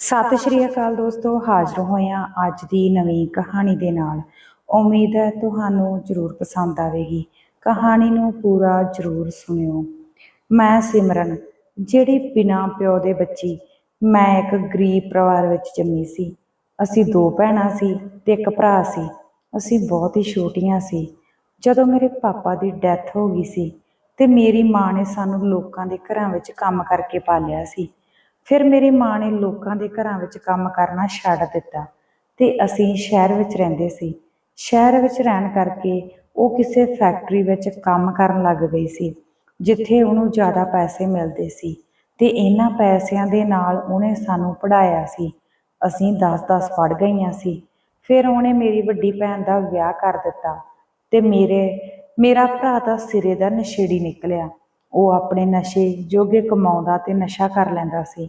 ਸਤਿ ਸ਼੍ਰੀ ਅਕਾਲ ਦੋਸਤੋ, ਹਾਜ਼ਰ ਹੋਏ ਹਾਂ ਅੱਜ ਦੀ ਨਵੀਂ ਕਹਾਣੀ ਦੇ ਨਾਲ। ਉਮੀਦ ਹੈ ਤੁਹਾਨੂੰ ਜ਼ਰੂਰ ਪਸੰਦ ਆਵੇਗੀ। ਕਹਾਣੀ ਨੂੰ ਪੂਰਾ ਜ਼ਰੂਰ ਸੁਣਿਓ। ਮੈਂ ਸਿਮਰਨ, ਜਿਹੜੀ ਬਿਨਾਂ ਪਿਓ ਦੇ ਬੱਚੀ, ਮੈਂ ਇੱਕ ਗਰੀਬ ਪਰਿਵਾਰ ਵਿੱਚ ਜੰਮੀ ਸੀ। ਅਸੀਂ ਦੋ ਭੈਣਾਂ ਸੀ ਤੇ ਇੱਕ ਭਰਾ ਸੀ। ਅਸੀਂ ਬਹੁਤ ਹੀ ਛੋਟੀਆਂ ਸੀ। ਜਦੋਂ ਮੇਰੇ ਪਾਪਾ ਦੀ ਡੈਥ ਹੋ ਗਈ ਸੀ ਤੇ ਮੇਰੀ ਮਾਂ ਨੇ ਸਾਨੂੰ ਲੋਕਾਂ ਦੇ ਘਰਾਂ ਵਿੱਚ ਕੰਮ ਕਰਕੇ ਪਾਲਿਆ ਸੀ। ਫਿਰ ਮੇਰੀ ਮਾਂ ਨੇ ਲੋਕਾਂ ਦੇ ਘਰਾਂ ਵਿੱਚ ਕੰਮ ਕਰਨਾ ਛੱਡ ਦਿੱਤਾ ਤੇ ਅਸੀਂ ਸ਼ਹਿਰ ਵਿੱਚ ਰਹਿੰਦੇ ਸੀ। ਸ਼ਹਿਰ ਵਿੱਚ ਰਹਿਣ ਕਰਕੇ ਉਹ ਕਿਸੇ ਫੈਕਟਰੀ ਵਿੱਚ ਕੰਮ ਕਰਨ ਲੱਗ ਗਈ ਸੀ, ਜਿੱਥੇ ਉਹਨੂੰ ਜ਼ਿਆਦਾ ਪੈਸੇ ਮਿਲਦੇ ਸੀ ਤੇ ਇਹਨਾਂ ਪੈਸਿਆਂ ਦੇ ਨਾਲ ਉਹਨੇ ਸਾਨੂੰ ਪੜਾਇਆ ਸੀ। ਅਸੀਂ 10-10 ਪੜ ਗਈਆਂ ਸੀ। ਫਿਰ ਉਹਨੇ ਮੇਰੀ ਵੱਡੀ ਭੈਣ ਦਾ ਵਿਆਹ ਕਰ ਦਿੱਤਾ ਤੇ ਮੇਰੇ, ਮੇਰਾ ਭਰਾ ਤਾਂ ਸਿਰੇ ਦਾ ਨਸ਼ੇੜੀ ਨਿਕਲਿਆ। ਉਹ ਆਪਣੇ ਨਸ਼ੇ ਜੋਗੇ ਕਮਾਉਂਦਾ ਤੇ ਨਸ਼ਾ ਕਰ ਲੈਂਦਾ ਸੀ।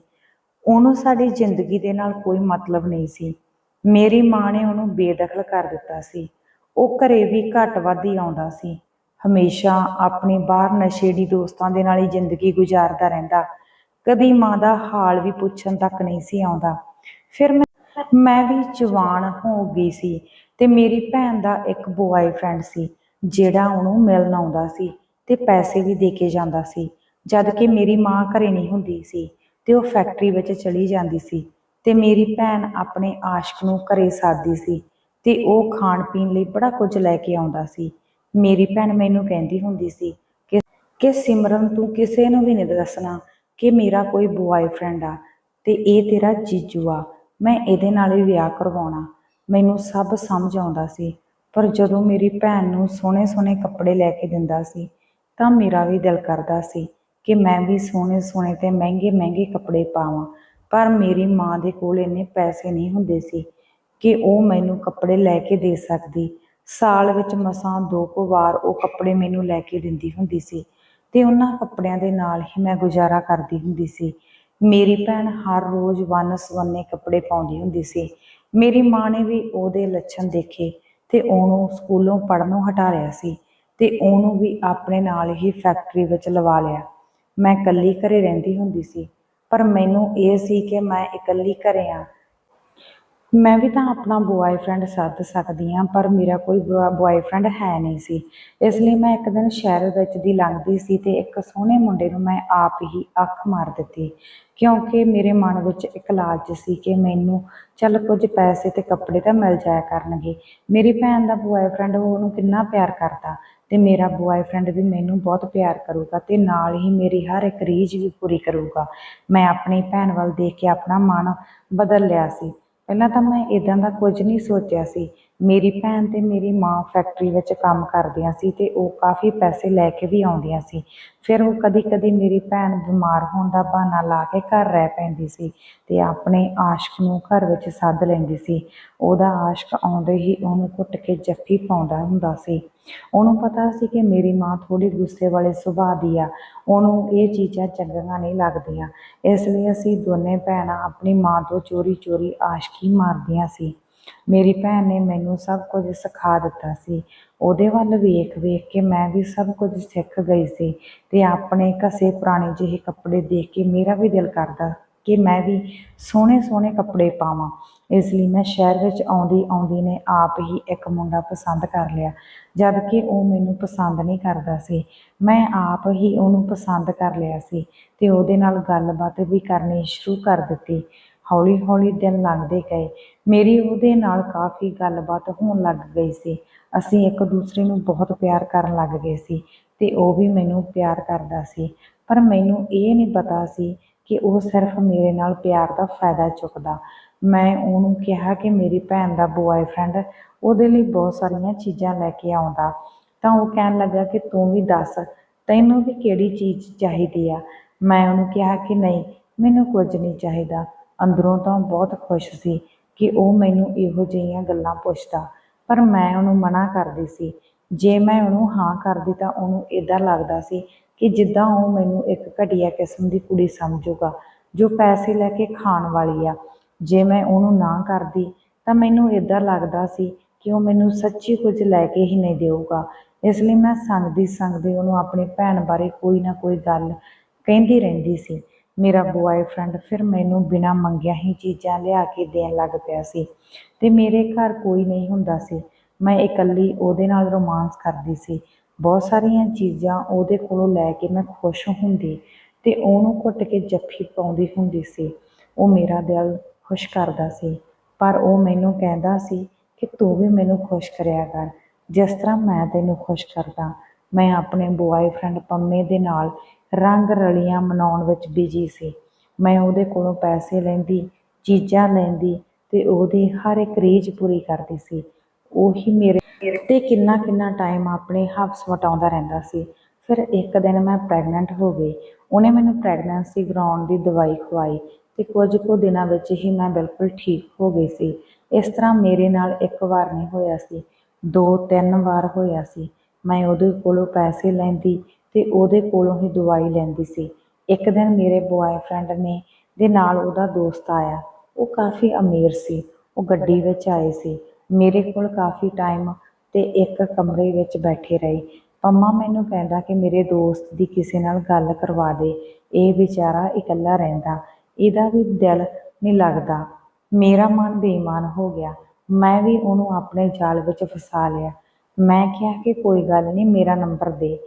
ਉਹਨੂੰ ਸਾਡੀ ਜ਼ਿੰਦਗੀ ਦੇ ਨਾਲ ਕੋਈ ਮਤਲਬ ਨਹੀਂ ਸੀ। ਮੇਰੀ ਮਾਂ ਨੇ ਉਹਨੂੰ ਬੇਦਖਲ ਕਰ ਦਿੱਤਾ ਸੀ। ਉਹ ਘਰੇ ਵੀ ਘੱਟ ਵੱਧ ਹੀ ਆਉਂਦਾ ਸੀ। ਹਮੇਸ਼ਾ ਆਪਣੇ ਬਾਹਰ ਨਸ਼ੇੜੀ ਦੋਸਤਾਂ ਦੇ ਨਾਲ ਹੀ ਜ਼ਿੰਦਗੀ ਗੁਜ਼ਾਰਦਾ ਰਹਿੰਦਾ। ਕਦੀ ਮਾਂ ਦਾ ਹਾਲ ਵੀ ਪੁੱਛਣ ਤੱਕ ਨਹੀਂ ਸੀ ਆਉਂਦਾ। ਫਿਰ ਮੈਂ ਮੈਂ ਵੀ ਜਵਾਨ ਹੋ ਗਈ ਸੀ ਤੇ ਮੇਰੀ ਭੈਣ ਦਾ ਇੱਕ ਬੁਆਏਫ੍ਰੈਂਡ ਸੀ, ਜਿਹੜਾ ਉਹਨੂੰ ਮਿਲਣ ਆਉਂਦਾ ਸੀ ਤੇ ਪੈਸੇ ਵੀ ਦੇ ਕੇ ਜਾਂਦਾ ਸੀ, ਜਦ ਕਿ ਮੇਰੀ ਮਾਂ ਘਰੇ ਨਹੀਂ ਹੁੰਦੀ ਸੀ। ਤੇ ਉਹ ਫੈਕਟਰੀ ਵਿੱਚ ਚਲੀ ਜਾਂਦੀ ਸੀ ਤੇ ਮੇਰੀ ਭੈਣ ਆਪਣੇ ਆਸ਼ਕ ਨੂੰ ਘਰੇ ਸਾਦੀ ਸੀ ਤੇ ਉਹ ਖਾਣ ਪੀਣ ਲਈ ਬੜਾ ਕੁਝ ਲੈ ਕੇ ਆਉਂਦਾ ਸੀ। ਮੇਰੀ ਭੈਣ ਮੈਨੂੰ ਕਹਿੰਦੀ ਹੁੰਦੀ ਸੀ ਕਿ ਕਿ ਸਿਮਰਨ, ਤੂੰ ਕਿਸੇ ਨੂੰ ਵੀ ਨਹੀਂ ਦੱਸਣਾ ਕਿ ਮੇਰਾ ਕੋਈ ਬੁਆਏਫ੍ਰੈਂਡ ਆ ਤੇ ਇਹ ਤੇਰਾ ਜੀਜੂ ਆ। ਮੈਂ ਇਹਦੇ ਨਾਲ ਹੀ ਵਿਆਹ ਕਰਵਾਉਣਾ। ਮੈਨੂੰ ਸਭ ਸਮਝ ਆਉਂਦਾ ਸੀ, ਪਰ ਜਦੋਂ ਮੇਰੀ ਭੈਣ ਨੂੰ ਸੋਹਣੇ ਸੋਹਣੇ ਕੱਪੜੇ ਲੈ ਕੇ ਦਿੰਦਾ ਸੀ ਤਾਂ ਮੇਰਾ ਵੀ ਦਿਲ ਕਰਦਾ ਸੀ ਕਿ ਮੈਂ ਵੀ ਸੋਹਣੇ ਸੋਹਣੇ ਤੇ ਮਹਿੰਗੇ ਮਹਿੰਗੇ ਕੱਪੜੇ ਪਾਵਾਂ। ਪਰ ਮੇਰੀ ਮਾਂ ਦੇ ਕੋਲ ਇੰਨੇ ਪੈਸੇ ਨਹੀਂ ਹੁੰਦੇ ਸੀ ਕਿ ਉਹ ਮੈਨੂੰ ਕੱਪੜੇ ਲੈ ਕੇ ਦੇ ਸਕਦੀ। ਸਾਲ ਵਿੱਚ ਮਸਾਂ ਦੋ ਕੁ ਵਾਰ ਉਹ ਕੱਪੜੇ ਮੈਨੂੰ ਲੈ ਕੇ ਦਿੰਦੀ ਹੁੰਦੀ ਸੀ ਤੇ ਉਹਨਾਂ ਕੱਪੜਿਆਂ ਦੇ ਨਾਲ ਹੀ ਮੈਂ ਗੁਜ਼ਾਰਾ ਕਰਦੀ ਹੁੰਦੀ ਸੀ। ਮੇਰੀ ਭੈਣ ਹਰ ਰੋਜ਼ ਵੰਨ ਸਵੰਨੇ ਕੱਪੜੇ ਪਾਉਂਦੀ ਹੁੰਦੀ ਸੀ। ਮੇਰੀ ਮਾਂ ਨੇ ਵੀ ਉਹਦੇ ਲੱਛਣ ਦੇਖੇ ਤੇ ਉਹਨੂੰ ਸਕੂਲੋਂ ਪੜ੍ਹਨੋਂ ਹਟਾ ਲਿਆ ਸੀ ਤੇ ਉਹਨੂੰ ਵੀ ਆਪਣੇ ਨਾਲ ਹੀ ਫੈਕਟਰੀ ਵਿੱਚ ਲਵਾ ਲਿਆ। ਮੈਂ ਇਕੱਲੀ ਘਰੇ ਰਹਿੰਦੀ ਹੁੰਦੀ ਸੀ, ਪਰ ਮੈਨੂੰ ਇਹ ਸੀ ਕਿ ਮੈਂ ਇਕੱਲੀ ਘਰੇ ਆ ਮੈਂ ਵੀ ਤਾਂ ਆਪਣਾ ਬੁਆਏਫ੍ਰੈਂਡ ਸੱਦ ਸਕਦੀ ਹਾਂ, ਪਰ ਮੇਰਾ ਕੋਈ ਬੁਆਏਫ੍ਰੈਂਡ ਹੈ ਨਹੀਂ ਸੀ। ਇਸ ਲਈ ਮੈਂ ਇੱਕ ਦਿਨ ਸ਼ਹਿਰ ਵਿੱਚ ਦੀ ਲੰਘਦੀ ਸੀ ਤੇ ਇੱਕ ਸੋਹਣੇ ਮੁੰਡੇ ਨੂੰ ਮੈਂ ਆਪ ਹੀ ਅੱਖ ਮਾਰ ਦਿੱਤੀ, ਕਿਉਂਕਿ ਮੇਰੇ ਮਨ ਵਿੱਚ ਇੱਕ ਲਾਲਚ ਸੀ ਕਿ ਮੈਨੂੰ, ਚੱਲ ਕੁਝ ਪੈਸੇ ਤੇ ਕੱਪੜੇ ਤਾਂ ਮਿਲ ਜਾਇਆ ਕਰਨਗੇ। ਮੇਰੀ ਭੈਣ ਦਾ ਬੁਆਏਫ੍ਰੈਂਡ ਉਹਨੂੰ ਕਿੰਨਾ ਪਿਆਰ ਕਰਦਾ ਤੇ ਮੇਰਾ ਬੁਆਏਫ੍ਰੈਂਡ ਵੀ ਮੈਨੂੰ ਬਹੁਤ ਪਿਆਰ ਕਰੂਗਾ ਤੇ ਨਾਲ ਹੀ ਮੇਰੀ ਹਰ ਇੱਕ ਰੀਝ ਵੀ ਪੂਰੀ ਕਰੂਗਾ। ਮੈਂ ਆਪਣੀ ਭੈਣ ਵੱਲ ਦੇਖ ਕੇ ਆਪਣਾ ਮਨ ਬਦਲ ਲਿਆ ਸੀ। ਪਹਿਲਾਂ ਤਾਂ ਮੈਂ ਇਦਾਂ ਦਾ ਕੁਝ ਨਹੀਂ ਸੋਚਿਆ ਸੀ। ਮੇਰੀ ਭੈਣ ਤੇ ਮੇਰੀ ਮਾਂ ਫੈਕਟਰੀ ਵਿੱਚ ਕੰਮ ਕਰਦੀਆਂ ਸੀ ਤੇ ਉਹ ਕਾਫੀ ਪੈਸੇ ਲੈ ਕੇ ਵੀ ਆਉਂਦੀਆਂ ਸੀ। ਫਿਰ ਉਹ ਕਦੀ ਕਦੀ ਮੇਰੀ ਭੈਣ ਬਿਮਾਰ ਹੋਣ ਦਾ ਬਹਾਨਾ ਲਾ ਕੇ ਘਰ ਰਹਿ ਪੈਂਦੀ ਸੀ ਤੇ ਆਪਣੇ ਆਸ਼ਕ ਨੂੰ ਘਰ ਵਿੱਚ ਸੱਦ ਲੈਂਦੀ ਸੀ। ਉਹਦਾ ਆਸ਼ਕ ਆਉਂਦੇ ਹੀ ਉਹਨੂੰ ਘੁੱਟ ਕੇ ਜੱਫੀ ਪਾਉਂਦਾ ਹੁੰਦਾ ਸੀ। ਉਹਨੂੰ ਪਤਾ ਸੀ ਕਿ ਮੇਰੀ ਮਾਂ ਥੋੜੀ ਗੁੱਸੇ ਵਾਲੇ ਸੁਭਾਅ ਦੀ ਆ। ਉਹਨੂੰ ਇਹ ਚੀਜ਼ਾਂ ਚੰਗੀਆਂ ਨਹੀਂ ਲੱਗਦੀਆਂ। ਇਸ ਲਈ ਅਸੀਂ ਦੋਨੇ ਭੈਣਾਂ ਆਪਣੀ ਮਾਂ ਤੋਂ ਚੋਰੀ ਚੋਰੀ ਆਸ਼ਕੀ ਮਾਰਦੀਆਂ ਸੀ। ਮੇਰੀ ਭੈਣ ਨੇ ਮੈਨੂੰ ਸਭ ਕੁਝ ਸਿਖਾ ਦਿੱਤਾ ਸੀ। ਉਹਦੇ ਵੱਲ ਵੇਖ ਵੇਖ ਕੇ ਮੈਂ ਵੀ ਸਭ ਕੁਝ ਸਿੱਖ ਗਈ ਸੀ ਤੇ ਆਪਣੇ ਘਸੇ ਪੁਰਾਣੇ ਜਿਹੇ ਕੱਪੜੇ ਦੇਖ ਕੇ ਮੇਰਾ ਵੀ ਦਿਲ ਕਰਦਾ ਕਿ ਮੈਂ ਵੀ ਸੋਹਣੇ ਸੋਹਣੇ ਕੱਪੜੇ ਪਾਵਾਂ। ਇਸ ਲਈ ਮੈਂ ਸ਼ਹਿਰ ਵਿੱਚ ਆਉਂਦੀ ਆਉਂਦੀ ਨੇ ਆਪ ਹੀ ਇੱਕ ਮੁੰਡਾ ਪਸੰਦ ਕਰ ਲਿਆ, ਜਦ ਕਿ ਉਹ ਮੈਨੂੰ ਪਸੰਦ ਨਹੀਂ ਕਰਦਾ ਸੀ। ਮੈਂ ਆਪ ਹੀ ਉਹਨੂੰ ਪਸੰਦ ਕਰ ਲਿਆ ਸੀ ਤੇ ਉਹਦੇ ਨਾਲ ਗੱਲਬਾਤ ਵੀ ਕਰਨੀ ਸ਼ੁਰੂ ਕਰ ਦਿੱਤੀ। ਹੌਲੀ ਹੌਲੀ ਦਿਨ ਲੰਘਦੇ ਗਏ। ਮੇਰੀ ਉਹਦੇ ਨਾਲ ਕਾਫੀ ਗੱਲਬਾਤ ਹੋਣ ਲੱਗ ਗਈ ਸੀ। ਅਸੀਂ ਇੱਕ ਦੂਸਰੇ ਨੂੰ ਬਹੁਤ ਪਿਆਰ ਕਰਨ ਲੱਗ ਗਏ ਸੀ ਤੇ ਉਹ ਵੀ ਮੈਨੂੰ ਪਿਆਰ ਕਰਦਾ ਸੀ। ਪਰ ਮੈਨੂੰ ਇਹ ਨਹੀਂ ਪਤਾ ਸੀ ਕਿ ਉਹ ਸਿਰਫ ਮੇਰੇ ਨਾਲ ਪਿਆਰ ਦਾ ਫਾਇਦਾ ਚੁੱਕਦਾ। ਮੈਂ ਉਹਨੂੰ ਕਿਹਾ ਕਿ ਮੇਰੀ ਭੈਣ ਦਾ ਬੁਆਏਫ੍ਰੈਂਡ ਉਹਦੇ ਲਈ ਬਹੁਤ ਸਾਰੀਆਂ ਚੀਜ਼ਾਂ ਲੈ ਕੇ ਆਉਂਦਾ। ਤਾਂ ਉਹ ਕਹਿਣ ਲੱਗਾ ਕਿ ਤੂੰ ਵੀ ਦੱਸ, ਤੈਨੂੰ ਵੀ ਕਿਹੜੀ ਚੀਜ਼ ਚਾਹੀਦੀ ਆ? ਮੈਂ ਉਹਨੂੰ ਕਿਹਾ ਕਿ ਨਹੀਂ, ਮੈਨੂੰ ਕੁਝ ਨਹੀਂ ਚਾਹੀਦਾ। ਅੰਦਰੋਂ ਤਾਂ ਬਹੁਤ ਖੁਸ਼ ਸੀ ਕਿ ਉਹ ਮੈਨੂੰ ਇਹੋ ਜਿਹੀਆਂ ਗੱਲਾਂ ਪੁੱਛਦਾ, ਪਰ ਮੈਂ ਉਹਨੂੰ ਮਨਾ ਕਰਦੀ ਸੀ। ਜੇ ਮੈਂ ਉਹਨੂੰ ਹਾਂ ਕਰਦੀ ਤਾਂ ਉਹਨੂੰ ਇਦਾਂ ਲੱਗਦਾ ਸੀ ਕਿ ਜਿੱਦਾਂ ਉਹ ਮੈਨੂੰ ਇੱਕ ਘਟੀਆ ਕਿਸਮ ਦੀ ਕੁੜੀ ਸਮਝੂਗਾ, ਜੋ ਪੈਸੇ ਲੈ ਕੇ ਖਾਣ ਵਾਲੀ ਆ। ਜੇ ਮੈਂ ਉਹਨੂੰ ਨਾ ਕਰਦੀ ਤਾਂ ਮੈਨੂੰ ਇਦਾਂ ਲੱਗਦਾ ਸੀ ਕਿ ਉਹ ਮੈਨੂੰ ਸੱਚੀ ਕੁਝ ਲੈ ਕੇ ਹੀ ਨਹੀਂ ਦੇਊਗਾ। ਇਸ ਲਈ ਮੈਂ ਸੰਗਦੀ ਸੰਗਦੀ ਉਹਨੂੰ ਆਪਣੀ ਭੈਣ ਬਾਰੇ ਕੋਈ ਨਾ ਕੋਈ ਗੱਲ ਕਹਿੰਦੀ ਰਹਿੰਦੀ ਸੀ। ਮੇਰਾ ਬੁਆਏਫ੍ਰੈਂਡ ਫਿਰ ਮੈਨੂੰ ਬਿਨਾਂ ਮੰਗਿਆਂ ਹੀ ਚੀਜ਼ਾਂ ਲਿਆ ਕੇ ਦੇਣ ਲੱਗ ਪਿਆ ਸੀ। ਤੇ ਮੇਰੇ ਘਰ ਕੋਈ ਨਹੀਂ ਹੁੰਦਾ ਸੀ। ਮੈਂ ਇਕੱਲੀ ਉਹਦੇ ਨਾਲ ਰੋਮਾਂਸ ਕਰਦੀ ਸੀ। ਬਹੁਤ ਸਾਰੀਆਂ ਚੀਜ਼ਾਂ ਉਹਦੇ ਕੋਲੋਂ ਲੈ ਕੇ ਮੈਂ ਖੁਸ਼ ਹੁੰਦੀ ਤੇ ਉਹਨੂੰ ਘੁੱਟ ਕੇ ਜੱਫੀ ਪਾਉਂਦੀ ਹੁੰਦੀ ਸੀ। ਉਹ ਮੇਰਾ ਦਿਲ ਖੁਸ਼ ਕਰਦਾ ਸੀ। ਪਰ ਉਹ ਮੈਨੂੰ ਕਹਿੰਦਾ ਸੀ ਕਿ ਤੂੰ ਵੀ ਮੈਨੂੰ ਖੁਸ਼ ਕਰਿਆ ਕਰ। ਜਿਸ ਤਰ੍ਹਾਂ ਮੈਂ ਤੈਨੂੰ ਖੁਸ਼ ਕਰਦਾ ਮੈਂ ਆਪਣੇ ਬੁਆਏਫ੍ਰੈਂਡ ਪੰਮੇ ਦੇ ਨਾਲ ਰੰਗ ਰਲੀਆਂ ਮਨਾਉਣ ਵਿੱਚ ਬਿਜ਼ੀ ਸੀ। ਮੈਂ ਉਹਦੇ ਕੋਲੋਂ ਪੈਸੇ ਲੈਂਦੀ, ਚੀਜ਼ਾਂ ਲੈਂਦੀ ਤੇ ਉਹਦੀ ਹਰ ਇੱਕ ਰੀਝ ਪੂਰੀ ਕਰਦੀ ਸੀ। ਉਹੀ ਮੇਰੇ ਤੇ ਕਿੰਨਾ ਕਿੰਨਾ ਟਾਈਮ ਆਪਣੇ ਹਵਸ ਵਟਾਉਂਦਾ ਰਹਿੰਦਾ ਸੀ। ਫਿਰ ਇੱਕ ਦਿਨ ਮੈਂ ਪ੍ਰੈਗਨੈਂਟ ਹੋ ਗਈ। ਉਹਨੇ ਮੈਨੂੰ ਪ੍ਰੈਗਨੈਂਸੀ ਗਰਾਉਣ ਦੀ ਦਵਾਈ ਖਵਾਈ ਤੇ ਕੁਝ ਕੁ ਦਿਨਾਂ ਵਿੱਚ ਹੀ ਮੈਂ ਬਿਲਕੁਲ ਠੀਕ ਹੋ ਗਈ ਸੀ। ਇਸ ਤਰ੍ਹਾਂ ਮੇਰੇ ਨਾਲ ਇੱਕ ਵਾਰ ਨਹੀਂ ਹੋਇਆ ਸੀ, ਦੋ ਤਿੰਨ ਵਾਰ ਹੋਇਆ ਸੀ। ਮੈਂ ਉਹਦੇ ਕੋਲੋਂ ਪੈਸੇ ਲੈਂਦੀ ਤੇ ਉਹਦੇ ਕੋਲੋਂ ਹੀ ਦਵਾਈ ਲੈਂਦੀ ਸੀ। ਇੱਕ ਦਿਨ ਮੇਰੇ ਬੁਆਏਫ੍ਰੈਂਡ ਨੇ, ਦੇ ਨਾਲ ਉਹਦਾ ਦੋਸਤ ਆਇਆ। ਉਹ ਕਾਫੀ ਅਮੀਰ ਸੀ। ਉਹ ਗੱਡੀ ਵਿੱਚ ਆਏ ਸੀ। ਮੇਰੇ ਕੋਲ ਕਾਫੀ ਟਾਈਮ ਤੇ ਇੱਕ ਕਮਰੇ ਵਿੱਚ ਬੈਠੇ ਰਹੇ। ਪੰਮਾ ਮੈਨੂੰ ਕਹਿੰਦਾ ਕਿ ਮੇਰੇ ਦੋਸਤ ਦੀ ਕਿਸੇ ਨਾਲ ਗੱਲ ਕਰਵਾ ਦੇ। ਇਹ ਵਿਚਾਰਾ ਇਕੱਲਾ ਰਹਿੰਦਾ। ਇਹਦਾ ਵੀ ਦਿਲ ਨਹੀਂ ਲੱਗਦਾ। ਮੇਰਾ ਮਨ ਬੇਈਮਾਨ ਹੋ ਗਿਆ। ਮੈਂ ਵੀ ਉਹਨੂੰ ਆਪਣੇ ਜਾਲ ਵਿੱਚ ਫਸਾ ਲਿਆ। ਮੈਂ ਕਿਹਾ ਕਿ ਕੋਈ ਗੱਲ ਨਹੀਂ, ਮੇਰਾ ਨੰਬਰ ਦੇ।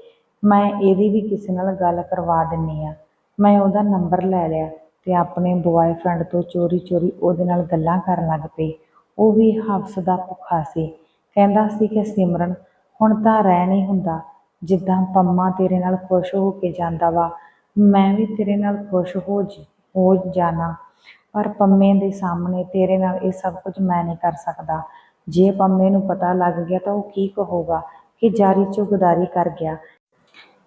ਮੈਂ ਇਹਦੀ ਵੀ ਕਿਸੇ ਨਾਲ ਗੱਲ ਕਰਵਾ ਦਿੰਨੀ ਆ। ਮੈਂ ਉਹਦਾ ਨੰਬਰ ਲੈ ਲਿਆ ਤੇ ਆਪਣੇ ਬੁਆਏਫ੍ਰੈਂਡ ਤੋਂ ਚੋਰੀ ਚੋਰੀ ਉਹਦੇ ਨਾਲ ਗੱਲਾਂ ਕਰਨ ਲੱਗ ਪਈ। ਉਹ ਵੀ ਹਫ਼ਸ ਦਾ ਭੁੱਖਾ ਸੀ। ਕਹਿੰਦਾ ਸੀ ਕਿ ਸਿਮਰਨ, ਹੁਣ ਤਾਂ ਰਹਿ ਨਹੀਂ ਹੁੰਦਾ। ਜਿੱਦਾਂ ਪੰਮਾ ਤੇਰੇ ਨਾਲ ਖੁਸ਼ ਹੋ ਕੇ ਜਾਂਦਾ ਵਾ, ਮੈਂ ਵੀ ਤੇਰੇ ਨਾਲ ਖੁਸ਼ ਹੋ ਜ- ਹੋ ਜਾਣਾ। ਪਰ ਪੰਮੇ ਦੇ ਸਾਹਮਣੇ ਤੇਰੇ ਨਾਲ ਇਹ ਸਭ ਕੁਝ ਮੈਂ ਨਹੀਂ ਕਰ ਸਕਦਾ। ਜੇ ਪੰਮੇ ਨੂੰ ਪਤਾ ਲੱਗ ਗਿਆ ਤਾਂ ਉਹ ਕੀ ਕਹੂਗਾ ਕਿ ਜਾਰੀ ਚੁਗਦਾਰੀ ਕਰ ਗਿਆ।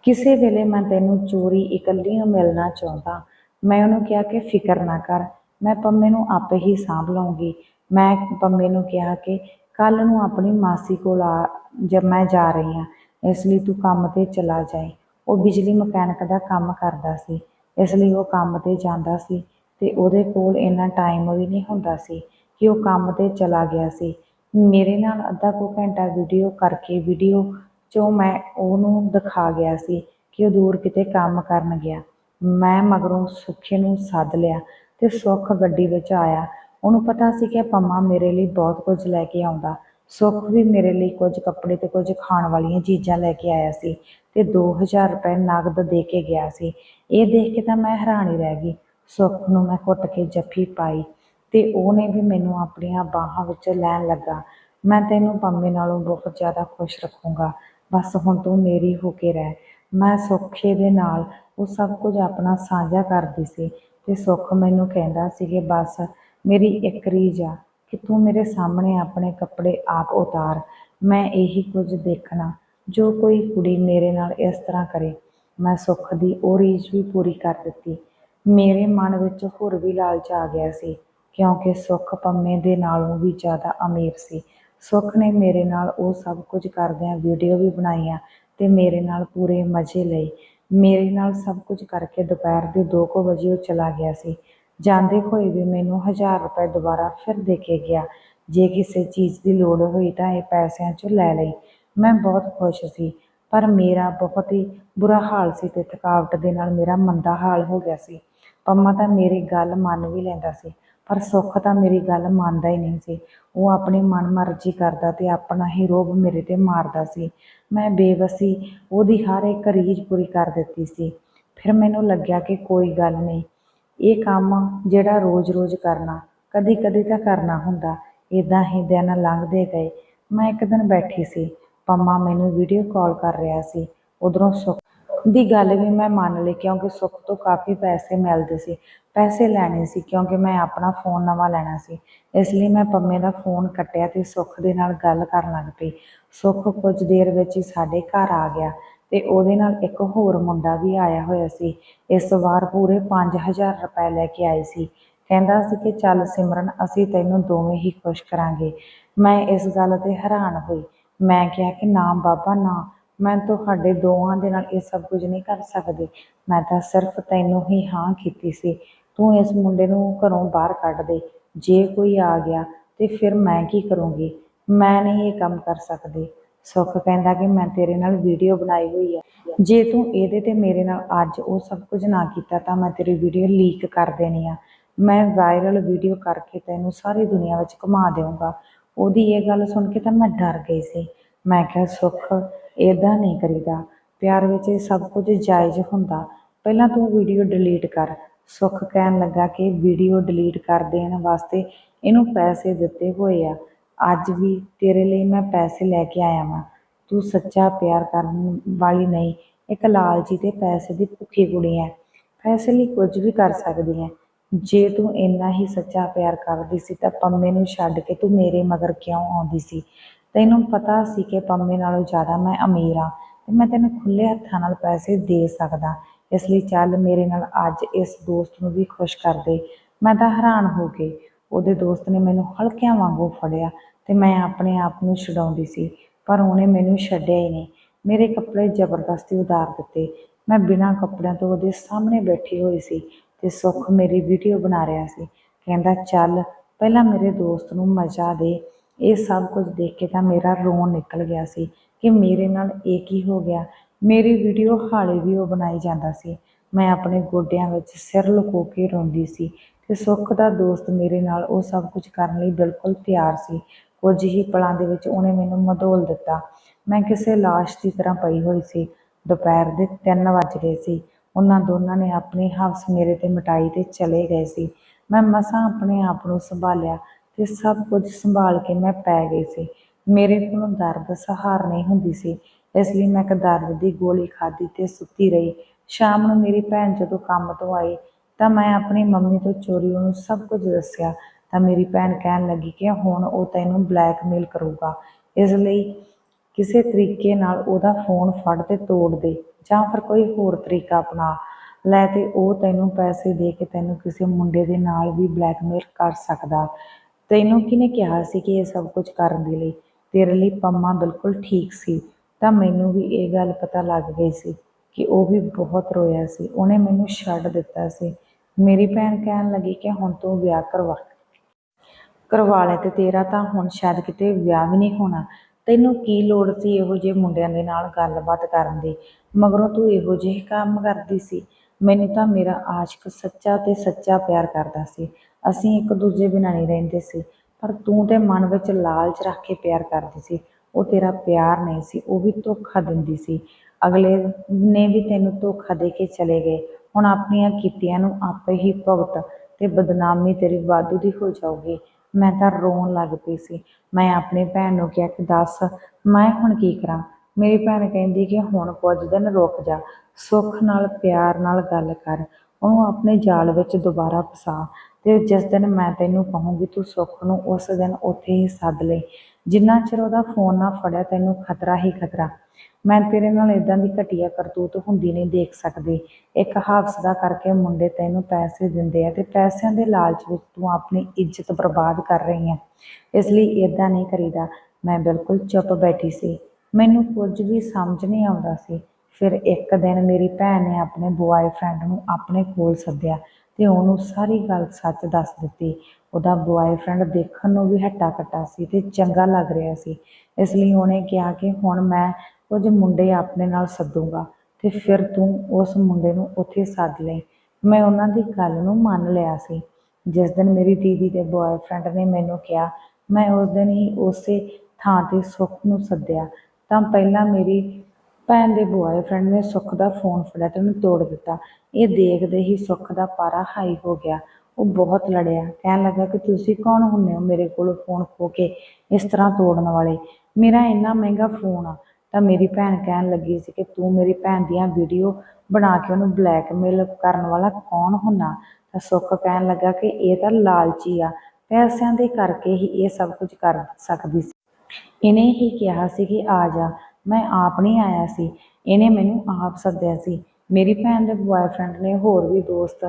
ਕਿਸੇ ਵੇਲੇ ਮੈਂ ਤੈਨੂੰ ਚੋਰੀ ਇਕੱਲੀ ਨੂੰ ਮਿਲਣਾ ਚਾਹੁੰਦਾ, ਮੈਂ ਉਹਨੂੰ ਕਿਹਾ ਕਿ ਫਿਕਰ ਨਾ ਕਰ, ਮੈਂ ਪੰਮੇ ਨੂੰ ਆਪੇ ਹੀ ਸਾਂਭ ਲਵਾਂਗੀ ਮੈਂ ਪੰਮੇ ਨੂੰ ਕਿਹਾ ਕਿ ਕੱਲ ਨੂੰ ਆਪਣੀ ਮਾਸੀ ਕੋਲ ਆ, ਜਦ ਮੈਂ ਜਾ ਰਹੀ ਹਾਂ, ਇਸ ਲਈ ਤੂੰ ਕੰਮ ਤੇ ਚਲਾ ਜਾਏ ਉਹ ਬਿਜਲੀ ਮਕੈਨਿਕ ਦਾ ਕੰਮ ਕਰਦਾ ਸੀ, ਇਸ ਲਈ ਉਹ ਕੰਮ ਤੇ ਜਾਂਦਾ ਸੀ ਤੇ ਉਹਦੇ ਕੋਲ ਇੰਨਾ ਟਾਈਮ ਵੀ ਨਹੀਂ ਹੁੰਦਾ ਸੀ ਕਿ ਉਹ ਕੰਮ ਤੇ ਚਲਾ ਗਿਆ ਸੀ। ਮੇਰੇ ਨਾਲ ਅੱਧਾ ਕੁ ਘੰਟਾ ਵੀਡੀਓ ਕਰਕੇ ਵੀਡੀਓ ਜੋ ਮੈਂ ਉਹਨੂੰ ਦਿਖਾ ਗਿਆ ਸੀ ਕਿ ਉਹ ਦੂਰ ਕਿਤੇ ਕੰਮ ਕਰਨ ਗਿਆ। ਮੈਂ ਮਗਰੋਂ ਸੁੱਖੇ ਨੂੰ ਸੱਦ ਲਿਆ ਤੇ ਸੁੱਖ ਗੱਡੀ ਵਿੱਚ ਆਇਆ। ਉਹਨੂੰ ਪਤਾ ਸੀ ਕਿ ਪੰਮਾ ਮੇਰੇ ਲਈ ਬਹੁਤ ਕੁਝ ਲੈ ਕੇ ਆਉਂਦਾ। ਸੁੱਖ ਵੀ ਮੇਰੇ ਲਈ ਕੁਝ ਕੱਪੜੇ ਤੇ ਕੁਝ ਖਾਣ ਵਾਲੀਆਂ ਚੀਜ਼ਾਂ ਲੈ ਕੇ ਆਇਆ ਸੀ ਤੇ 2000 ਰੁਪਏ ਨਗਦ ਦੇ ਕੇ ਗਿਆ ਸੀ। ਇਹ ਦੇਖ ਕੇ ਤਾਂ ਮੈਂ ਹੈਰਾਨੀ ਰਹਿ ਗਈ। ਸੁੱਖ ਨੂੰ ਮੈਂ ਘੁੱਟ ਕੇ ਜੱਫੀ ਪਾਈ ਤੇ ਉਹਨੇ ਵੀ ਮੈਨੂੰ ਆਪਣੀਆਂ ਬਾਹਾਂ ਵਿੱਚ ਲੈਣ ਲੱਗਾ। ਮੈਂ ਤੈਨੂੰ ਪੰਮੇ ਨਾਲੋਂ ਬਹੁਤ ਜ਼ਿਆਦਾ ਖੁਸ਼ ਰੱਖੂੰਗਾ। ਬਸ ਹੁਣ ਤੂੰ ਮੇਰੀ ਹੋ ਕੇ ਰਹਿ। ਮੈਂ ਸੁੱਖੇ ਦੇ ਨਾਲ ਉਹ ਸਭ ਕੁਝ ਆਪਣਾ ਸਾਂਝਾ ਕਰਦੀ ਸੀ ਤੇ ਸੁੱਖ ਮੈਨੂੰ ਕਹਿੰਦਾ ਸੀ ਕਿ ਬਸ ਮੇਰੀ ਇੱਕ ਰੀਝ ਆ ਕਿ ਤੂੰ ਮੇਰੇ ਸਾਹਮਣੇ ਆਪਣੇ ਕੱਪੜੇ ਆਪ ਉਤਾਰ। ਮੈਂ ਇਹੀ ਕੁਝ ਦੇਖਣਾ, ਜੋ ਕੋਈ ਕੁੜੀ ਮੇਰੇ ਨਾਲ ਇਸ ਤਰ੍ਹਾਂ ਕਰੇ। ਮੈਂ ਸੁੱਖ ਦੀ ਉਹ ਰੀਝ ਵੀ ਪੂਰੀ ਕਰ ਦਿੱਤੀ। ਮੇਰੇ ਮਨ ਵਿੱਚ ਹੋਰ ਵੀ ਲਾਲਚ ਆ ਗਿਆ ਸੀ, ਕਿਉਂਕਿ ਸੁੱਖ ਪੰਮੇ ਦੇ ਨਾਲੋਂ ਵੀ ਜ਼ਿਆਦਾ ਅਮੀਰ ਸੀ। ਸੁੱਖ ਨੇ ਮੇਰੇ ਨਾਲ ਉਹ ਸਭ ਕੁਝ ਕਰਦਿਆਂ ਵੀਡੀਓ ਵੀ ਬਣਾਈਆਂ ਤੇ ਮੇਰੇ ਨਾਲ ਪੂਰੇ ਮਜ਼ੇ ਲਏ। ਮੇਰੇ ਨਾਲ ਸਭ ਕੁਝ ਕਰਕੇ ਦੁਪਹਿਰ ਦੇ 2 ਕੁ ਵਜੇ ਉਹ ਚਲਾ ਗਿਆ ਸੀ। ਜਾਂਦੇ ਹੋਏ ਵੀ ਮੈਨੂੰ 1000 ਰੁਪਏ ਦੁਬਾਰਾ ਫਿਰ ਦੇ ਕੇ ਗਿਆ। ਜੇ ਕਿਸੇ ਚੀਜ਼ ਦੀ ਲੋੜ ਹੋਈ ਤਾਂ ਇਹ ਪੈਸਿਆਂ 'ਚੋਂ ਲੈ ਲਈ। ਮੈਂ ਬਹੁਤ ਖੁਸ਼ ਸੀ, ਪਰ ਮੇਰਾ ਬਹੁਤ ਹੀ ਬੁਰਾ ਹਾਲ ਸੀ ਤੇ ਥਕਾਵਟ ਦੇ ਨਾਲ ਮੇਰਾ ਮੰਦਾ ਹਾਲ ਹੋ ਗਿਆ ਸੀ। ਪੰਮਾ ਤਾਂ ਮੇਰੀ ਗੱਲ ਮੰਨ ਵੀ ਲੈਂਦਾ ਸੀ। ਪਰ ਸੁੱਖ ਤਾਂ ਮੇਰੀ ਗੱਲ ਮੰਨਦਾ ਹੀ ਨਹੀਂ ਸੀ। ਉਹ ਆਪਣੀ ਮਨਮਰਜ਼ੀ ਕਰਦਾ ਤੇ ਆਪਣਾ ਹੀ ਰੋਬ ਮੇਰੇ ਤੇ ਮਾਰਦਾ ਸੀ। ਮੈਂ ਬੇਵਸੀ ਉਹਦੀ ਹਰ ਇੱਕ ਰੀਝ ਪੂਰੀ ਕਰ ਦਿੱਤੀ ਸੀ। ਫਿਰ ਮੈਨੂੰ ਲੱਗਿਆ ਕਿ ਕੋਈ ਗੱਲ ਨਹੀਂ। ਇਹ ਕੰਮ ਜਿਹੜਾ ਰੋਜ਼-ਰੋਜ਼ ਕਰਨਾ, ਕਦੀ-ਕਦੀ ਤਾਂ ਕਰਨਾ ਹੁੰਦਾ। ਇਦਾਂ ਹੀ ਦਿਨ ਲੰਘਦੇ ਗਏ। ਮੈਂ ਇੱਕ ਦਿਨ ਬੈਠੀ ਸੀ। ਪੰਮਾ ਮੈਨੂੰ ਵੀਡੀਓ ਕਾਲ ਕਰ ਰਿਹਾ ਸੀ। ਉਧਰੋਂ ਸੁੱਖ ਦੀ ਗੱਲ ਵੀ ਮੈਂ ਮੰਨ ਲਈ, ਕਿਉਂਕਿ ਸੁੱਖ ਤੋਂ ਕਾਫੀ ਪੈਸੇ ਮਿਲਦੇ ਸੀ, ਪੈਸੇ ਲੈਣੇ ਸੀ, ਕਿਉਂਕਿ ਮੈਂ ਆਪਣਾ ਫੋਨ ਨਵਾਂ ਲੈਣਾ ਸੀ, ਇਸ ਲਈ ਮੈਂ ਪੰਮੇ ਦਾ ਫੋਨ ਕੱਟਿਆ ਤੇ ਸੁੱਖ ਦੇ ਨਾਲ ਗੱਲ ਕਰਨ ਲੱਗ ਪਈ। ਸੁੱਖ ਕੁਝ ਦੇਰ ਵਿੱਚ ਹੀ ਸਾਡੇ ਘਰ ਆ ਗਿਆ ਤੇ ਉਹਦੇ ਨਾਲ ਇੱਕ ਹੋਰ ਮੁੰਡਾ ਵੀ ਆਇਆ ਹੋਇਆ ਸੀ, ਇਸ ਵਾਰ ਪੂਰੇ 5000 ਰੁਪਏ ਲੈ ਕੇ ਆਏ ਸੀ। ਕਹਿੰਦਾ ਸੀ ਕਿ ਚੱਲ ਸਿਮਰਨ, ਅਸੀਂ ਤੈਨੂੰ ਦੋਵੇਂ ਹੀ ਖੁਸ਼ ਕਰਾਂਗੇ। ਮੈਂ ਇਸ ਗੱਲ ਤੇ ਹੈਰਾਨ ਹੋਈ, ਮੈਂ ਕਿਹਾ ਕਿ ਨਾ ਬਾਬਾ, ਨਾ। ਮੈਂ ਤੁਹਾਡੇ ਦੋਵਾਂ ਦੇ ਨਾਲ ਇਹ ਸਭ ਕੁਝ ਨਹੀਂ ਕਰ ਸਕਦੀ। ਮੈਂ ਤਾਂ ਸਿਰਫ ਤੈਨੂੰ ਹੀ ਹਾਂ ਕੀਤੀ ਸੀ। ਤੂੰ ਇਸ ਮੁੰਡੇ ਨੂੰ ਘਰੋਂ ਬਾਹਰ ਕੱਢ ਦੇ। ਜੇ ਕੋਈ ਆ ਗਿਆ ਤੇ ਫਿਰ ਮੈਂ ਕੀ ਕਰੂੰਗੀ? ਮੈਂ ਨਹੀਂ ਇਹ ਕੰਮ ਕਰ ਸਕਦੀ। ਸੁੱਖ ਕਹਿੰਦਾ ਕਿ ਮੈਂ ਤੇਰੇ ਨਾਲ ਵੀਡੀਓ ਬਣਾਈ ਹੋਈ ਹੈ ਜੇ ਤੂੰ ਇਹਦੇ ਤੇ ਮੇਰੇ ਨਾਲ ਅੱਜ ਉਹ ਸਭ ਕੁਝ ਨਾ ਕੀਤਾ ਤਾਂ ਮੈਂ ਤੇਰੀ ਵੀਡੀਓ ਲੀਕ ਕਰ ਦੇਣੀ ਆ। ਮੈਂ ਵਾਇਰਲ ਵੀਡੀਓ ਕਰਕੇ ਤੈਨੂੰ ਸਾਰੀ ਦੁਨੀਆ ਵਿੱਚ ਘੁਮਾ ਦੇਵਾਂਗਾ ਉਹਦੀ ਇਹ ਗੱਲ ਸੁਣ ਕੇ ਤਾਂ ਮੈਂ ਡਰ ਗਈ ਸੀ। ਮੈਂ ਕਿਹਾ, ਸੁੱਖ ਇਦਾਂ ਨਹੀਂ ਕਰੀਦਾ। ਪਿਆਰ ਵਿੱਚ ਇਹ ਸਭ ਕੁਝ ਜਾਇਜ਼ ਹੁੰਦਾ। ਪਹਿਲਾਂ ਤੂੰ ਵੀਡੀਓ ਡਿਲੀਟ ਕਰ। ਸੁੱਖ ਕਹਿਣ ਲੱਗਾ ਕਿ ਵੀਡੀਓ ਡਿਲੀਟ ਕਰ ਦੇਣ ਵਾਸਤੇ ਇਹਨੂੰ ਪੈਸੇ ਦਿੱਤੇ ਹੋਏ ਆ। ਅੱਜ ਵੀ ਤੇਰੇ ਲਈ ਮੈਂ ਪੈਸੇ ਲੈ ਕੇ ਆਇਆ ਵਾਂ। ਤੂੰ ਸੱਚਾ ਪਿਆਰ ਕਰਨ ਵਾਲੀ ਨਹੀਂ। ਇੱਕ ਲਾਲਚੀ ਤੇ ਪੈਸੇ ਦੀ ਭੁੱਖੀ ਕੁੜੀ ਹੈ ਪੈਸੇ ਲਈ ਕੁਝ ਵੀ ਕਰ ਸਕਦੀ ਹੈ ਜੇ ਤੂੰ ਇੰਨਾ ਹੀ ਸੱਚਾ ਪਿਆਰ ਕਰਦੀ ਸੀ ਤਾਂ ਪੰਮੇ ਨੂੰ ਛੱਡ ਕੇ ਤੂੰ ਮੇਰੇ ਮਗਰ ਕਿਉਂ ਆਉਂਦੀ ਸੀ? ਤੈਨੂੰ ਪਤਾ ਸੀ ਕਿ ਪੰਮੇ ਨਾਲੋਂ ਜ਼ਿਆਦਾ ਮੈਂ ਅਮੀਰ ਆ ਤੇ ਮੈਂ ਤੈਨੂੰ ਖੁੱਲੇ ਹੱਥਾਂ ਨਾਲ ਪੈਸੇ ਦੇ ਸਕਦਾ। ਇਸ ਲਈ ਚੱਲ ਮੇਰੇ ਨਾਲ ਅੱਜ ਇਸ ਦੋਸਤ ਨੂੰ ਵੀ ਖੁਸ਼ ਕਰ ਦੇ। ਮੈਂ ਤਾਂ ਹੈਰਾਨ ਹੋ ਗਈ। ਉਹਦੇ ਦੋਸਤ ਨੇ ਮੈਨੂੰ ਹਲਕਿਆਂ ਵਾਂਗੂ ਫੜਿਆ ਤੇ ਮੈਂ ਆਪਣੇ ਆਪ ਨੂੰ ਛਡਾਉਂਦੀ ਸੀ, ਪਰ ਉਹਨੇ ਮੈਨੂੰ ਛੱਡਿਆ ਹੀ ਨਹੀਂ। ਮੇਰੇ ਕੱਪੜੇ ਜ਼ਬਰਦਸਤੀ ਉਤਾਰ ਦਿੱਤੇ। ਮੈਂ ਬਿਨਾਂ ਕੱਪੜਿਆਂ ਤੋਂ ਉਹਦੇ ਸਾਹਮਣੇ ਬੈਠੀ ਹੋਈ ਸੀ ਤੇ ਸੁੱਖ ਮੇਰੀ ਵੀਡੀਓ ਬਣਾ ਰਿਹਾ ਸੀ। ਕਹਿੰਦਾ, ਚੱਲ, ਪਹਿਲਾਂ ਮੇਰੇ ਦੋਸਤ ਨੂੰ ਮਜ਼ਾ ਦੇ। ਇਹ ਸਭ ਕੁਝ ਦੇਖ ਕੇ ਤਾਂ ਮੇਰਾ ਰੋਣ ਨਿਕਲ ਗਿਆ ਸੀ ਕਿ ਮੇਰੇ ਨਾਲ ਇਹ ਕੀ ਹੋ ਗਿਆ। ਮੇਰੀ ਵੀਡੀਓ ਹਾਲੇ ਵੀ ਉਹ ਬਣਾਈ ਜਾਂਦਾ ਸੀ। ਮੈਂ ਆਪਣੇ ਗੋਡਿਆਂ ਵਿੱਚ ਸਿਰ ਲੁਕੋ ਕੇ ਰੋਂਦੀ ਸੀ ਤੇ ਸੁੱਖ ਦਾ ਦੋਸਤ ਮੇਰੇ ਨਾਲ ਉਹ ਸਭ ਕੁਝ ਕਰਨ ਲਈ ਬਿਲਕੁਲ ਤਿਆਰ ਸੀ। ਕੁਝ ਹੀ ਪਲਾਂ ਦੇ ਵਿੱਚ ਉਹਨੇ ਮੈਨੂੰ ਮਧੋਲ ਦਿੱਤਾ। ਮੈਂ ਕਿਸੇ ਲਾਸ਼ ਦੀ ਤਰ੍ਹਾਂ ਪਈ ਹੋਈ ਸੀ। ਦੁਪਹਿਰ ਦੇ 3 ਵੱਜ ਗਏ ਸੀ। ਉਹਨਾਂ ਦੋਨਾਂ ਨੇ ਆਪਣੀ ਹਵਸ ਮੇਰੇ ਤੇ ਮਿਟਾਈ ਤੇ ਚਲੇ ਗਏ ਸੀ। ਮੈਂ ਮਸਾਂ ਆਪਣੇ ਆਪ ਨੂੰ ਸੰਭਾਲਿਆ। ਤੇ ਸਭ ਕੁਝ ਸੰਭਾਲ ਕੇ ਮੈਂ ਪੈ ਗਈ ਸੀ। ਮੇਰੇ ਕੋਲੋਂ ਦਰਦ ਸਹਾਰ ਨਹੀਂ ਹੁੰਦੀ ਸੀ, ਇਸ ਲਈ ਮੈਂ ਇੱਕ ਦਰਦ ਦੀ ਗੋਲੀ ਖਾਧੀ ਤੇ ਸੁੱਤੀ ਰਹੀ। ਸ਼ਾਮ ਨੂੰ ਮੇਰੀ ਭੈਣ ਜਦੋਂ ਕੰਮ ਤੋਂ ਆਈ ਤਾਂ ਮੈਂ ਆਪਣੀ ਮੰਮੀ ਤੋਂ ਚੋਰੀ ਉਹਨੂੰ ਸਭ ਕੁਝ ਦੱਸਿਆ। ਤਾਂ ਮੇਰੀ ਭੈਣ ਕਹਿਣ ਲੱਗੀ ਕਿ ਹੁਣ ਉਹ ਤੈਨੂੰ ਬਲੈਕਮੇਲ ਕਰੂਗਾ। ਇਸ ਲਈ ਕਿਸੇ ਤਰੀਕੇ ਨਾਲ ਉਹਦਾ ਫੋਨ ਫੜ ਤੇ ਤੋੜ ਦੇ ਜਾਂ ਫਿਰ ਕੋਈ ਹੋਰ ਤਰੀਕਾ ਅਪਣਾ। ਲੈ ਤੇ ਉਹ ਤੈਨੂੰ ਪੈਸੇ ਦੇ ਕੇ ਤੈਨੂੰ ਕਿਸੇ ਮੁੰਡੇ ਦੇ ਨਾਲ ਵੀ ਬਲੈਕਮੇਲ ਕਰ ਸਕਦਾ। ਤੈਨੂੰ ਕਿਹਨੇ ਕਿਹਾ ਸੀ ਕਿ ਇਹ ਸਭ ਕੁਝ ਕਰਨ ਦੇ ਲਈ? ਤੇਰੇ ਲਈ ਪੰਮਾ ਬਿਲਕੁਲ ਠੀਕ ਸੀ। ਤਾਂ ਮੈਨੂੰ ਵੀ ਇਹ ਗੱਲ ਪਤਾ ਲੱਗ ਗਈ ਸੀ ਕਿ ਉਹ ਵੀ ਬਹੁਤ ਰੋਇਆ ਸੀ। ਉਹਨੇ ਮੈਨੂੰ ਛੱਡ ਦਿੱਤਾ ਸੀ। ਮੇਰੀ ਭੈਣ ਕਹਿਣ ਲੱਗੀ ਕਿ ਹੁਣ ਤੂੰ ਵਿਆਹ ਕਰਵਾ। ਕਰਵਾ ਲੈ ਤੇ ਤੇਰਾ ਤਾਂ ਹੁਣ ਸ਼ਾਇਦ ਕਿਤੇ ਵਿਆਹ ਵੀ ਨਹੀਂ ਹੋਣਾ। ਤੈਨੂੰ ਕੀ ਲੋੜ ਸੀ ਇਹੋ ਜਿਹੇ ਮੁੰਡਿਆਂ ਦੇ ਨਾਲ ਗੱਲਬਾਤ ਕਰਨ ਦੀ? ਮਗਰੋਂ ਤੂੰ ਇਹੋ ਜਿਹੇ ਕੰਮ ਕਰਦੀ ਸੀ। ਮੈਨੂੰ ਤਾਂ ਮੇਰਾ ਆਸ਼ਿਕ ਸੱਚਾ ਤੇ ਸੱਚਾ ਪਿਆਰ ਕਰਦਾ ਸੀ। ਅਸੀਂ ਇੱਕ ਦੂਜੇ ਬਿਨਾਂ ਨਹੀਂ ਰਹਿੰਦੇ ਸੀ, ਪਰ ਤੂੰ ਤੇ ਮਨ ਵਿੱਚ ਲਾਲਚ ਰੱਖ ਕੇ ਪਿਆਰ ਕਰਦੀ ਸੀ। ਉਹ ਤੇਰਾ ਪਿਆਰ ਨਹੀਂ ਸੀ, ਉਹ ਵੀ ਧੋਖਾ ਦਿੰਦੀ ਸੀ। ਅਗਲੇ ਨੇ ਵੀ ਤੈਨੂੰ ਧੋਖਾ ਦੇ ਕੇ ਚਲੇ ਗਏ। ਹੁਣ ਆਪਣੀਆਂ ਕੀਤੀਆਂ ਨੂੰ ਆਪੇ ਹੀ ਭੁਗਤ ਤੇ ਬਦਨਾਮੀ ਤੇਰੀ ਵਾਧੂ ਦੀ ਹੋ ਜਾਊਗੀ। ਮੈਂ ਤਾਂ ਰੋਣ ਲੱਗ ਪਈ ਸੀ। ਮੈਂ ਆਪਣੀ ਭੈਣ ਨੂੰ ਕਿਹਾ ਕਿ ਦੱਸ, ਮੈਂ ਹੁਣ ਕੀ ਕਰਾਂ? ਮੇਰੀ ਭੈਣ ਕਹਿੰਦੀ ਕਿ ਹੁਣ ਕੁਝ ਦਿਨ ਰੁਕ ਜਾ। ਸੁੱਖ ਨਾਲ, ਪਿਆਰ ਨਾਲ ਗੱਲ ਕਰ। ਉਹਨੂੰ ਆਪਣੇ ਜਾਲ ਵਿੱਚ ਦੁਬਾਰਾ ਫਸਾ ਤੇ ਜਿਸ ਦਿਨ ਮੈਂ ਤੈਨੂੰ ਕਹੂੰਗੀ, ਤੂੰ ਸੁੱਖ ਨੂੰ ਉਸ ਦਿਨ ਉੱਥੇ ਹੀ ਸੱਦ ਲੈ। ਜਿੰਨਾ ਚਿਰ ਉਹਦਾ ਫੋਨ ਨਾ ਫੜਿਆ, ਤੈਨੂੰ ਖਤਰਾ ਹੀ ਖਤਰਾ। ਮੈਂ ਤੇਰੇ ਨਾਲ ਇਦਾਂ ਦੀ ਘਟੀਆ ਕਰਤੂਤ ਹੁੰਦੀ ਨਹੀਂ ਦੇਖ ਸਕਦੀ। ਇੱਕ ਹਾਫਸ ਦਾ ਕਰਕੇ ਮੁੰਡੇ ਤੈਨੂੰ ਪੈਸੇ ਦਿੰਦੇ ਆ ਤੇ ਪੈਸਿਆਂ ਦੇ ਲਾਲਚ ਵਿੱਚ ਤੂੰ ਆਪਣੀ ਇੱਜ਼ਤ ਬਰਬਾਦ ਕਰ ਰਹੀ ਹੈ ਇਸ ਲਈ ਇਦਾਂ ਨਹੀਂ ਕਰੀਦਾ। ਮੈਂ ਬਿਲਕੁਲ ਚੁੱਪ ਬੈਠੀ ਸੀ। ਮੈਨੂੰ ਕੁਝ ਵੀ ਸਮਝ ਨਹੀਂ ਆਉਂਦਾ ਸੀ। ਫਿਰ ਇੱਕ ਦਿਨ ਮੇਰੀ ਭੈਣ ਨੇ ਆਪਣੇ ਬੁਆਏਫ੍ਰੈਂਡ ਨੂੰ ਆਪਣੇ ਕੋਲ ਸੱਦਿਆ ਤੇ ਉਹਨੂੰ ਸਾਰੀ ਗੱਲ ਸੱਚ ਦੱਸ ਦਿੱਤੀ। ਉਹਦਾ ਬੁਆਏਫ੍ਰੈਂਡ ਦੇਖਣ ਨੂੰ ਵੀ ਹੱਟਾ ਕੱਟਾ ਸੀ ਤੇ ਚੰਗਾ ਲੱਗ ਰਿਹਾ ਸੀ। ਇਸ ਲਈ ਉਹਨੇ ਕਿਹਾ ਕਿ ਹੁਣ ਮੈਂ ਕੁਝ ਮੁੰਡੇ ਆਪਣੇ ਨਾਲ ਸੱਦੂਗਾ ਤੇ ਫਿਰ ਤੂੰ ਉਸ ਮੁੰਡੇ ਨੂੰ ਉੱਥੇ ਸੱਦ ਲਈ। ਮੈਂ ਉਹਨਾਂ ਦੀ ਗੱਲ ਨੂੰ ਮੰਨ ਲਿਆ ਸੀ। ਜਿਸ ਦਿਨ ਮੇਰੀ ਦੀਦੀ ਦੇ ਬੁਆਏਫ੍ਰੈਂਡ ਨੇ ਮੈਨੂੰ ਕਿਹਾ, ਮੈਂ ਉਸ ਦਿਨ ਹੀ ਉਸੇ ਥਾਂ ਤੇ ਸੁੱਖ ਨੂੰ ਸੱਦਿਆ। ਤਾਂ ਪਹਿਲਾਂ ਮੇਰੀ ਭੈਣ ਦੇ ਬੁਆਏਫ੍ਰੈਂਡ ਨੇ ਸੁੱਖ ਦਾ ਫੋਨ ਫੜਿਆ ਤੇ ਉਹਨੂੰ ਤੋੜ ਦਿੱਤਾ। ਇਹ ਦੇਖਦੇ ਹੀ ਸੁੱਖ ਦਾ ਪਾਰਾ ਹਾਈ ਹੋ ਗਿਆ। ਉਹ ਬਹੁਤ ਲੜਿਆ। ਕਹਿਣ ਲੱਗਾ ਕਿ ਤੁਸੀਂ ਕੌਣ ਹੁੰਦੇ ਹੋ ਮੇਰੇ ਕੋਲ ਫੋਨ ਖੋ ਕੇ ਇਸ ਤਰ੍ਹਾਂ ਤੋੜਨ ਵਾਲੇ? ਮੇਰਾ ਇੰਨਾ ਮਹਿੰਗਾ ਫੋਨ ਆ। ਤਾਂ ਮੇਰੀ ਭੈਣ ਕਹਿਣ ਲੱਗੀ ਸੀ ਕਿ ਤੂੰ ਮੇਰੀ ਭੈਣ ਦੀਆਂ ਵੀਡੀਓ ਬਣਾ ਕੇ ਉਹਨੂੰ ਬਲੈਕਮੇਲ ਕਰਨ ਵਾਲਾ ਕੌਣ ਹੁੰਨਾ? ਤਾਂ ਸੁੱਖ ਕਹਿਣ ਲੱਗਾ ਕਿ ਇਹ ਤਾਂ ਲਾਲਚੀ ਆ। ਪੈਸਿਆਂ ਦੇ ਕਰਕੇ ਹੀ ਇਹ ਸਭ ਕੁਝ ਕਰ ਸਕਦੀ ਸੀ। ਇਹਨੇ ਹੀ ਕਿਹਾ ਸੀ ਕਿ ਆ ਜਾ। ਮੈਂ ਆਪ ਨਹੀਂ ਆਇਆ ਸੀ, ਇਹਨੇ ਮੈਨੂੰ ਆਪ ਸੱਦਿਆ ਸੀ। ਮੇਰੀ ਭੈਣ ਦੇ ਬੁਆਏਫ੍ਰੈਂਡ ਨੇ ਹੋਰ ਵੀ ਦੋਸਤ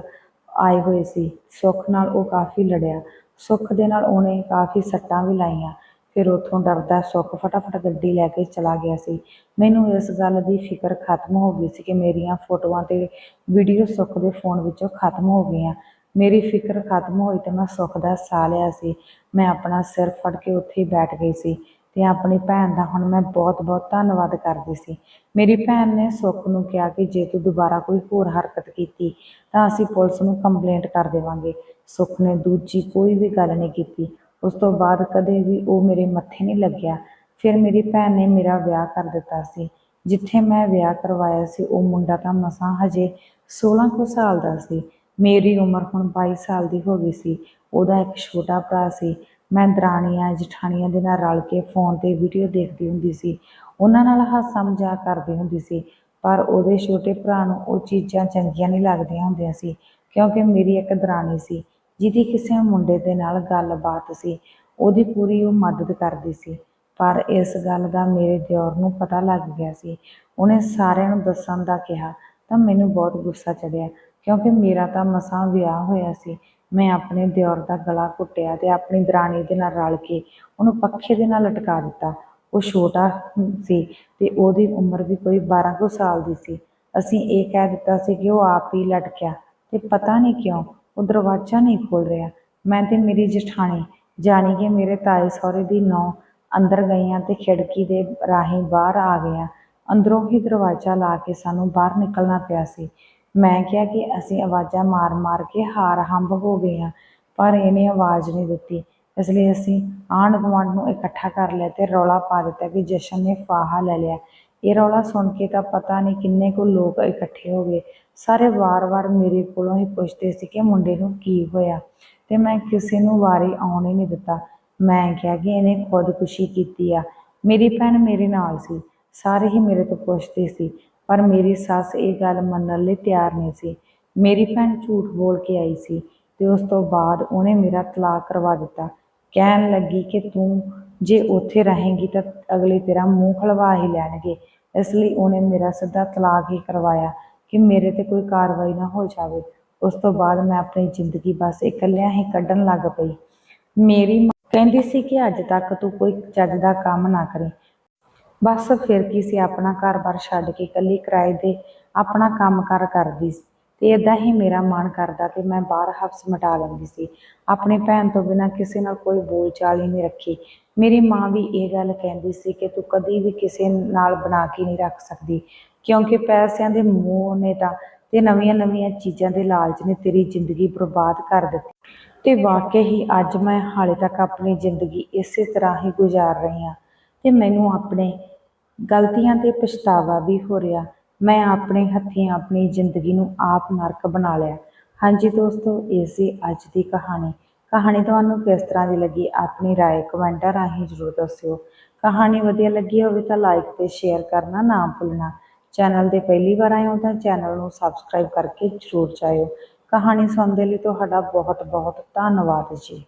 ਆਏ ਹੋਏ ਸੀ। ਸੁੱਖ ਨਾਲ ਉਹ ਕਾਫੀ ਲੜਿਆ। ਸੁੱਖ ਦੇ ਨਾਲ ਉਹਨੇ ਕਾਫੀ ਸੱਟਾਂ ਵੀ ਲਾਈਆਂ। ਫਿਰ ਉੱਥੋਂ ਡਰਦਾ ਸੁੱਖ ਫਟਾਫਟ ਗੱਡੀ ਲੈ ਕੇ ਚਲਾ ਗਿਆ ਸੀ। ਮੈਨੂੰ ਇਸ ਗੱਲ ਦੀ ਫਿਕਰ ਖਤਮ ਹੋ ਗਈ ਸੀ ਕਿ ਮੇਰੀਆਂ ਫੋਟੋਆਂ ਤੇ ਵੀਡੀਓ ਸੁੱਖ ਦੇ ਫੋਨ ਵਿੱਚੋਂ ਖਤਮ ਹੋ ਗਈਆਂ। ਮੇਰੀ ਫਿਕਰ ਖਤਮ ਹੋਈ ਤੇ ਮੈਂ ਸੁੱਖ ਦਾ ਸਾਹ ਲਿਆ ਸੀ। ਮੈਂ ਆਪਣਾ ਸਿਰ ਫੜ ਕੇ ਉੱਥੇ ਹੀ ਬੈਠ ਗਈ ਸੀ। ਤੇ ਆਪਣੀ ਭੈਣ ਦਾ ਹੁਣ ਮੈਂ ਬਹੁਤ-ਬਹੁਤ ਧੰਨਵਾਦ ਕਰਦੀ ਸੀ। ਮੇਰੀ ਭੈਣ ਨੇ ਸੁੱਖ ਨੂੰ ਕਿਹਾ ਕਿ ਜੇ ਤੂੰ ਦੁਬਾਰਾ ਕੋਈ ਹੋਰ ਹਰਕਤ ਕੀਤੀ, ਤਾਂ ਅਸੀਂ ਪੁਲਿਸ ਨੂੰ ਕੰਪਲੇਂਟ ਕਰ ਦੇਵਾਂਗੇ। ਸੁੱਖ ਨੇ ਦੂਜੀ ਕੋਈ ਵੀ ਗੱਲ ਨਹੀਂ ਕੀਤੀ। ਉਸ ਤੋਂ ਬਾਅਦ ਕਦੇ ਵੀ ਉਹ ਮੇਰੇ ਮੱਥੇ ਨਹੀਂ ਲੱਗਿਆ। ਫਿਰ ਮੇਰੀ ਭੈਣ ਨੇ ਮੇਰਾ ਵਿਆਹ ਕਰ ਦਿੱਤਾ ਸੀ। ਜਿੱਥੇ ਮੈਂ ਵਿਆਹ ਕਰਵਾਇਆ ਸੀ, ਉਹ ਮੁੰਡਾ ਤਾਂ ਮਸਾਂ ਹਜੇ 16 ਕੁ ਸਾਲ ਦਾ ਸੀ। ਮੇਰੀ ਉਮਰ ਹੁਣ 22 ਸਾਲ ਦੀ ਹੋ ਗਈ ਸੀ। ਉਹਦਾ ਇੱਕ ਛੋਟਾ ਭਰਾ ਸੀ। ਮੈਂ ਦਰਾਣੀਆਂ, ਜਠਾਣੀਆਂ ਦੇ ਨਾਲ ਰਲ ਕੇ ਫੋਨ ਤੇ ਵੀਡੀਓ ਦੇਖਦੀ ਹੁੰਦੀ ਸੀ। ਉਹਨਾਂ ਨਾਲ ਹਾਸਾ ਮਜ਼ਾਕ ਕਰਦੀ ਹੁੰਦੀ ਸੀ, ਪਰ ਉਹਦੇ ਛੋਟੇ ਭਰਾ ਨੂੰ ਉਹ ਚੀਜ਼ਾਂ ਚੰਗੀਆਂ ਨਹੀਂ ਲੱਗਦੀਆਂ ਹੁੰਦੀਆਂ ਸੀ, ਕਿਉਂਕਿ ਮੇਰੀ ਇੱਕ ਦਰਾਣੀ ਸੀ, ਜਿਹਦੀ ਕਿਸੇ ਮੁੰਡੇ ਦੇ ਨਾਲ ਗੱਲਬਾਤ ਸੀ, ਉਹਦੀ ਪੂਰੀ ਉਹ ਮਦਦ ਕਰਦੀ ਸੀ। ਪਰ ਇਸ ਗੱਲ ਦਾ ਮੇਰੇ ਦਿਓਰ ਨੂੰ ਪਤਾ ਲੱਗ ਗਿਆ ਸੀ। ਉਹਨੇ ਸਾਰਿਆਂ ਨੂੰ ਦੱਸਣ ਦਾ ਕਿਹਾ, ਤਾਂ ਮੈਨੂੰ ਬਹੁਤ ਗੁੱਸਾ ਚੜਿਆ, ਕਿਉਂਕਿ ਮੇਰਾ ਤਾਂ ਮਸਾਂ ਵਿਆਹ ਹੋਇਆ ਸੀ ਮੈਂ ਆਪਣੇ ਦਿਓਰ ਦਾ ਗਲਾ ਘੁੱਟਿਆ ਤੇ ਆਪਣੀ ਦਰਾਣੀ ਦੇ ਨਾਲ ਰਲ ਕੇ ਉਹਨੂੰ ਪੱਖੇ ਦੇ ਨਾਲ ਲਟਕਾ ਦਿੱਤਾ। ਉਹ ਛੋਟਾ ਸੀ ਤੇ ਉਹਦੀ ਉਮਰ ਵੀ ਕੋਈ 12 ਕੁ ਸਾਲ ਦੀ ਸੀ। ਅਸੀਂ ਇਹ ਕਹਿ ਦਿੱਤਾ ਸੀ ਕਿ ਉਹ ਆਪ ਹੀ ਲਟਕਿਆ ਤੇ ਪਤਾ ਨਹੀਂ ਕਿਉਂ ਉਹ ਦਰਵਾਜ਼ਾ ਨਹੀਂ ਖੋਲ ਰਿਹਾ। ਮੈਂ ਤੇ ਮੇਰੀ ਜਠਾਣੀ ਜਾਣੀ ਕਿ ਮੇਰੇ ਤਾਏ ਸਹੁਰੇ ਦੀ ਨੌਂ ਅੰਦਰ ਗਈਆਂ ਤੇ ਖਿੜਕੀ ਦੇ ਰਾਹੀਂ ਬਾਹਰ ਆ ਗਈਆਂ। ਅੰਦਰੋਂ ਹੀ ਦਰਵਾਜ਼ਾ ਲਾ ਕੇ ਸਾਨੂੰ ਬਾਹਰ ਨਿਕਲਣਾ ਪਿਆ ਸੀ। ਮੈਂ ਕਿਹਾ ਕਿ ਅਸੀਂ ਆਵਾਜ਼ਾਂ ਮਾਰ-ਮਾਰ ਕੇ ਹਾਰ ਹੰਬ ਹੋ ਗਏ ਹਾਂ, ਪਰ ਇਹਨੇ ਆਵਾਜ਼ ਨਹੀਂ ਦਿੱਤੀ। ਇਸ ਲਈ ਅਸੀਂ ਆਂਢ ਗੁਆਂਢ ਨੂੰ ਇਕੱਠਾ ਕਰ ਲਿਆ ਤੇ ਰੌਲਾ ਪਾ ਦਿੱਤਾ ਕਿ ਜਸ਼ਨ ਨੇ ਫਾਹਾ ਲੈ ਲਿਆ। ਇਹ ਰੌਲਾ ਸੁਣ ਕੇ ਤਾਂ ਪਤਾ ਨਹੀਂ ਕਿੰਨੇ ਕੁ ਲੋਕ ਇਕੱਠੇ ਹੋ ਗਏ। ਸਾਰੇ ਵਾਰ-ਵਾਰ ਮੇਰੇ ਕੋਲੋਂ ਹੀ ਪੁੱਛਦੇ ਸੀ ਕਿ ਮੁੰਡੇ ਨੂੰ ਕੀ ਹੋਇਆ ਤੇ ਮੈਂ ਕਿਸੇ ਨੂੰ ਵਾਰੀ ਆਉਣ ਹੀ ਨਹੀਂ ਦਿੱਤਾ। ਮੈਂ ਕਿਹਾ ਕਿ ਇਹਨੇ ਖੁਦਕੁਸ਼ੀ ਕੀਤੀ ਆ। ਮੇਰੀ ਭੈਣ ਮੇਰੇ ਨਾਲ ਸੀ। ਸਾਰੇ ਹੀ ਮੇਰੇ ਤੋਂ ਪੁੱਛਦੇ ਸੀ। ਪਰ ਮੇਰੀ ਸੱਸ ਇਹ ਗੱਲ ਮੰਨਣ ਲਈ ਤਿਆਰ ਨਹੀਂ ਸੀ। ਮੇਰੀ ਭੈਣ ਝੂਠ ਬੋਲ ਕੇ ਆਈ ਸੀ ਤੇ ਉਸ ਤੋਂ ਬਾਅਦ ਉਹਨੇ ਮੇਰਾ ਤਲਾਕ ਕਰਵਾ ਦਿੱਤਾ। ਕਹਿਣ ਲੱਗੀ ਕਿ ਤੂੰ ਜੇ ਉੱਥੇ ਰਹੇਂਗੀ ਤਾਂ ਅਗਲੇ ਤੇਰਾ ਮੂੰਹ ਖਲਵਾ ਹੀ ਲੈਣਗੇ। ਇਸ ਲਈ ਉਹਨੇ ਮੇਰਾ ਸਿੱਧਾ ਤਲਾਕ ਹੀ ਕਰਵਾਇਆ ਕਿ ਮੇਰੇ ਤੇ ਕੋਈ ਕਾਰਵਾਈ ਨਾ ਹੋ ਜਾਵੇ। ਉਸ ਤੋਂ ਬਾਅਦ ਮੈਂ ਆਪਣੀ ਜ਼ਿੰਦਗੀ ਬਸ ਇਕੱਲਿਆਂ ਹੀ ਕੱਢਣ ਲੱਗ ਪਈ। ਮੇਰੀ ਕਹਿੰਦੀ ਸੀ ਕਿ ਅੱਜ ਤੱਕ ਤੂੰ ਕੋਈ ਚੱਜ ਦਾ ਕੰਮ ਨਾ ਕਰੇ। ਬਸ ਫਿਰ ਕੀ ਸੀ, ਆਪਣਾ ਘਰ-ਬਾਰ ਛੱਡ ਕੇ ਇਕੱਲੀ ਕਿਰਾਏ ਦੇ ਆਪਣਾ ਕੰਮ-ਕਾਰ ਕਰਦੀ ਸੀ। ਤੇ ਇਦਾਂ ਹੀ ਮੇਰਾ ਮਨ ਕਰਦਾ ਕਿ ਮੈਂ ਬਾਹਰ ਹਫਸ ਮਟਾ ਲੈਂਦੀ ਸੀ। ਆਪਣੀ ਭੈਣ ਤੋਂ ਬਿਨਾਂ ਕਿਸੇ ਨਾਲ ਕੋਈ ਬੋਲਚਾਲ ਹੀ ਨਹੀਂ ਰੱਖੀ। ਮੇਰੀ ਮਾਂ ਵੀ ਇਹ ਗੱਲ ਕਹਿੰਦੀ ਸੀ ਕਿ ਤੂੰ ਕਦੀ ਵੀ ਕਿਸੇ ਨਾਲ ਬਣਾ ਕੇ ਨਹੀਂ ਰੱਖ ਸਕਦੀ, ਕਿਉਂਕਿ ਪੈਸਿਆਂ ਦੇ ਮੋਹ ਨੇ ਤਾਂ ਤੇ ਨਵੀਆਂ-ਨਵੀਆਂ ਚੀਜ਼ਾਂ ਦੇ ਲਾਲਚ ਨੇ ਤੇਰੀ ਜ਼ਿੰਦਗੀ ਬਰਬਾਦ ਕਰ ਦਿੱਤੀ। ਤੇ ਵਾਕਈ ਹੀ ਅੱਜ ਮੈਂ ਹਾਲੇ ਤੱਕ ਆਪਣੀ ਜ਼ਿੰਦਗੀ ਇਸੇ ਤਰ੍ਹਾਂ ਹੀ ਗੁਜ਼ਾਰ ਰਹੀ ਹਾਂ। ਤੇ ਮੈਨੂੰ ਆਪਣੇ ਗਲਤੀਆਂ ਤੇ ਪਛਤਾਵਾ ਵੀ ਹੋ ਰਿਹਾ ਮੈਂ ਆਪਣੇ ਹੱਥੀਂ ਆਪਣੀ ਜ਼ਿੰਦਗੀ ਨੂੰ ਆਪ ਨਰਕ ਬਣਾ ਲਿਆ ਹਾਂਜੀ ਦੋਸਤੋ ਇਹ ਸੀ ਅੱਜ ਦੀ ਕਹਾਣੀ ਕਹਾਣੀ ਤੁਹਾਨੂੰ ਕਿਸ ਤਰ੍ਹਾਂ ਦੀ ਲੱਗੀ ਆਪਣੀ رائے ਕਮੈਂਟਾਂ ਰਾਹੀਂ ਜ਼ਰੂਰ ਦੱਸਿਓ ਕਹਾਣੀ ਵਧੀਆ ਲੱਗੀ ਹੋਵੇ ਤਾਂ ਲਾਈਕ ਤੇ ਸ਼ੇਅਰ ਕਰਨਾ ਨਾ ਭੁੱਲਣਾ ਚੈਨਲ ਤੇ ਪਹਿਲੀ ਵਾਰ ਆਏ ਹੋ ਤਾਂ ਚੈਨਲ ਨੂੰ ਸਬਸਕ੍ਰਾਈਬ ਕਰਕੇ ਜ਼ਰੂਰ ਜਾਇਓ ਕਹਾਣੀ ਸੁਣਨ ਦੇ ਲਈ ਤੁਹਾਡਾ ਬਹੁਤ ਬਹੁਤ ਧੰਨਵਾਦ ਜੀ